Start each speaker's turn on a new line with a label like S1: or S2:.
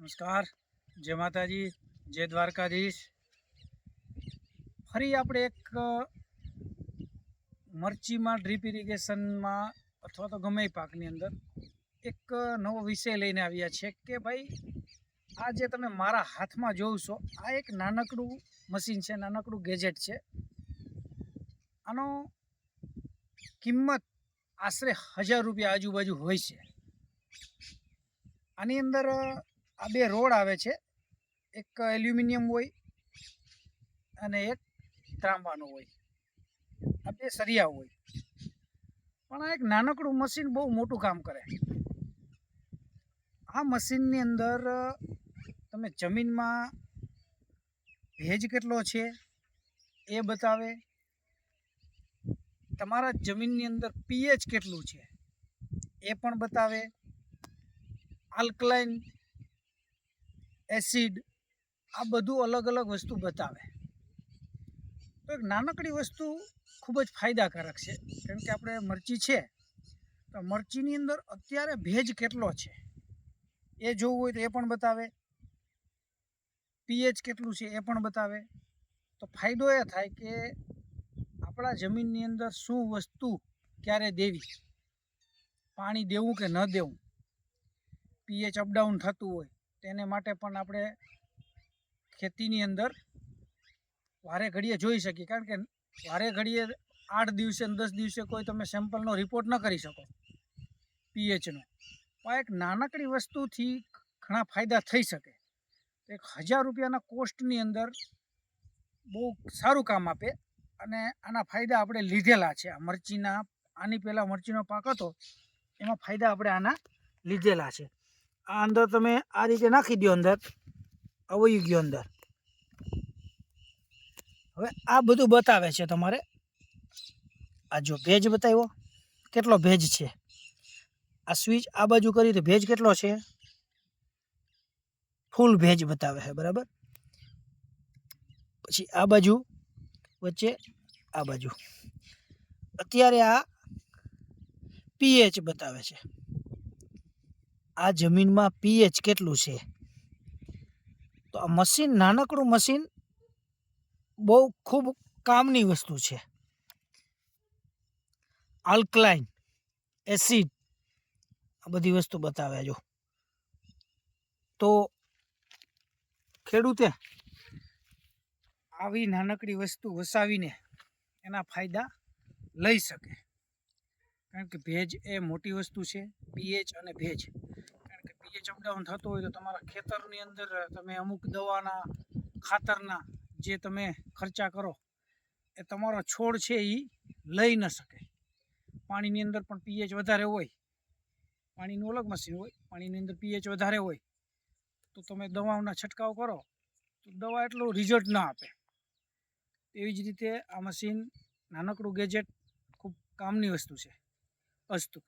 S1: નમસ્કાર. જય માતાજી, જય દ્વારકાધીશ. ફરી આપણે એક મરચીમાં ડ્રીપ ઇરિગેશનમાં અથવા તો ગમે પાકની અંદર એક નવો વિષય લઈને આવ્યા છે કે ભાઈ, આ જે તમે મારા હાથમાં જોવ છો, આ એક નાનકડું મશીન છે, નાનકડું ગેજેટ છે. આનો કિંમત આશરે હજાર રૂપિયા આજુબાજુ હોય છે. આની અંદર આ બે રોડ આવે છે. એક એલ્યુમિનિયમ હોય અને એક ત્રાંબાનો હોય. આ બે સરિયા હોય. પણ આ એક નાનકડું મશીન બહુ મોટું કામ કરે. આ મશીનની અંદર, તમે જમીનમાં ભેજ કેટલો છે એ બતાવે. તમારા જમીનની અંદર પીએચ કેટલું છે એ પણ બતાવે. આલ્કલાઇન એસિડ, આ બધું અલગ અલગ વસ્તુ બતાવે. તો એક નાનકડી વસ્તુ ખૂબ જ ફાયદાકારક છે. કેમ કે આપણે મરચી છે, તો મરચીની અંદર અત્યારે ભેજ કેટલો છે? એ જોવું હોય તો એ પણ બતાવે. પીએચ કેટલું છે એ પણ બતાવે. તો ફાયદો એ થાય કે આપણા જમીનની અંદર શું વસ્તુ ક્યારે દેવી? પાણી દેવું કે ન દેવું? પીએચ અપડાઉન થતું હોય. તેને માટે પણ આપણે ખેતીની અંદર વારે ઘડીએ જોઈ શકીએ. કારણ કે વારે ઘડીએ આઠ દિવસે દસ દિવસે કોઈ તમે સેમ્પલનો રિપોર્ટ ન કરી શકો પીએચનો પણ એક નાનકડી વસ્તુથી ઘણા ફાયદા થઈ શકે. એક હજાર રૂપિયાના કોસ્ટની અંદર બહુ સારું કામ આપે અને આના ફાયદા આપણે લીધેલા છે. આ મરચીના, આની પહેલાં મરચીનો પાક હતો, એમાં ફાયદા આપણે આના લીધેલા છે. આ અંદર તમે આ રીતે નાખી દો અંદર. અવયું ગયો અંદર. હવે આ બધું બતાવે છે તમારે. આ જો ભેજ બતાવ્યો. કેટલો ભેજ છે? આ સ્વિચ આ બાજુ કરી તો ભેજ કેટલો છે? ફૂલ ભેજ બતાવે છે, બરાબર? પછી આ બાજુ વચ્ચે આ બાજુ. અત્યારે આ પીએચ બતાવે છે. આ જમીનમાં પીએચ કેટલું છે? તો આ મશીન, નાનકડું મશીન બહુ ખૂબ કામની વસ્તુ છે. આલ્કલાઇન, એસિડ, આ બધી વસ્તુ બતાવ્યા જો. તો ખેડૂતે આવી નાનકડી વસ્તુ વસાવીને એના ફાયદા લઈ શકે. કારણ કે ભેજ એ મોટી વસ્તુ છે પીએચ અને ભેજ. પીએચ અપડાઉન થતો હોય તો તમારા ખેતરની અંદર તમે અમુક દવાના ખાતરના જે તમે ખર્ચા કરો, એ તમારો છોડ છે એ લઈ ન શકે. પાણીની અંદર પણ પીએચ વધારે હોય, પાણીનું અલગ મશીન હોય, પાણીની અંદર પીએચ વધારે હોય, તો તમે દવાઓના છંટકાવ કરો, તો દવા એટલું રિઝલ્ટ ના આપે. એવી જ રીતે આ મશીન નાનકડું ગેજેટ ખૂબ કામની વસ્તુ છે, અસ્તુ.